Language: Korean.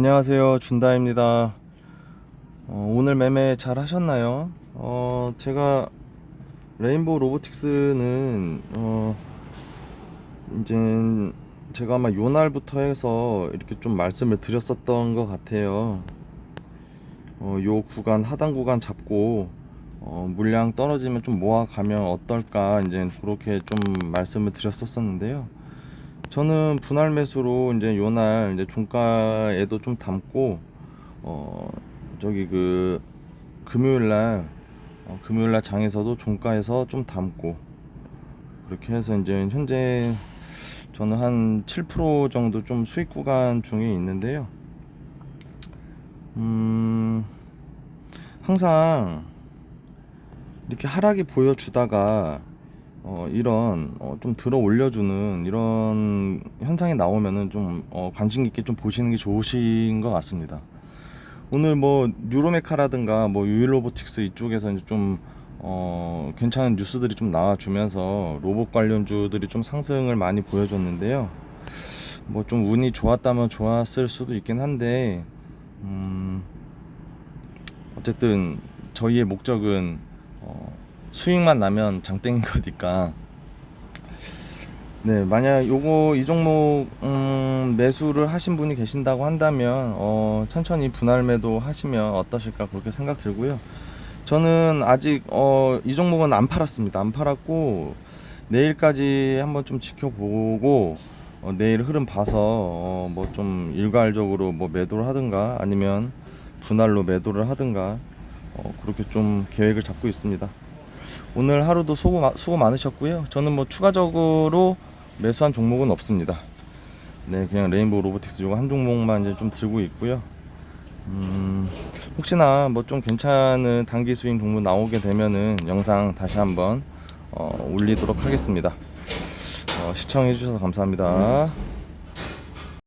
안녕하세요. 준다입니다. 어, 오늘 매매 잘 하셨나요? 어, 제가 레인보우 로보틱스는 어, 이제 제가 아마 요 날부터 해서 이렇게 좀 말씀을 드렸었던 것 같아요. 어, 요 구간 하단 구간 잡고 어, 물량 떨어지면 좀 모아가면 어떨까 이제 그렇게 좀 말씀을 드렸었었는데요 저는 분할 매수로 이제 요날 이제 종가에도 좀 담고 어 저기 그 금요일 날 어, 금요일 날 장에서도 종가에서 좀 담고 그렇게 해서 이제 현재 저는 한 7% 정도 좀 수익 구간 중에 있는데요. 음 항상 이렇게 하락이 보여주다가 어, 이런 어, 좀 들어 올려주는 이런 현상이 나오면은 좀 어, 관심 있게 좀 보시는 게 좋으신 것 같습니다. 오늘 뭐 뉴로메카라든가 뭐 유일로보틱스 이쪽에서 이제 좀 어, 괜찮은 뉴스들이 좀 나와주면서 로봇 관련주들이 좀 상승을 많이 보여줬는데요. 뭐 좀 운이 좋았다면 좋았을 수도 있긴 한데 음, 어쨌든 저희의 목적은 어, 수익만 나면 장땡인 거니까. 네 만약 요거 이 종목 음, 매수를 하신 분이 계신다고 한다면 어, 천천히 분할 매도 하시면 어떠실까 그렇게 생각 들고요. 저는 아직 어, 이 종목은 안 팔았습니다. 안 팔았고 내일까지 한번 좀 지켜보고 어, 내일 흐름 봐서 어, 뭐 좀 일괄적으로 뭐 매도를 하든가 아니면 분할로 매도를 하든가 어, 그렇게 좀 계획을 잡고 있습니다. 오늘 하루도 수고, 마- 수고 많으셨고요. 저는 뭐 추가적으로 매수한 종목은 없습니다. 네, 그냥 레인보우 로보틱스 요거 한 종목만 이제 좀 들고 있고요. 음, 혹시나 뭐 좀 괜찮은 단기 수익 종목 나오게 되면은 영상 다시 한번 어, 올리도록 하겠습니다. 어, 시청해 주셔서 감사합니다.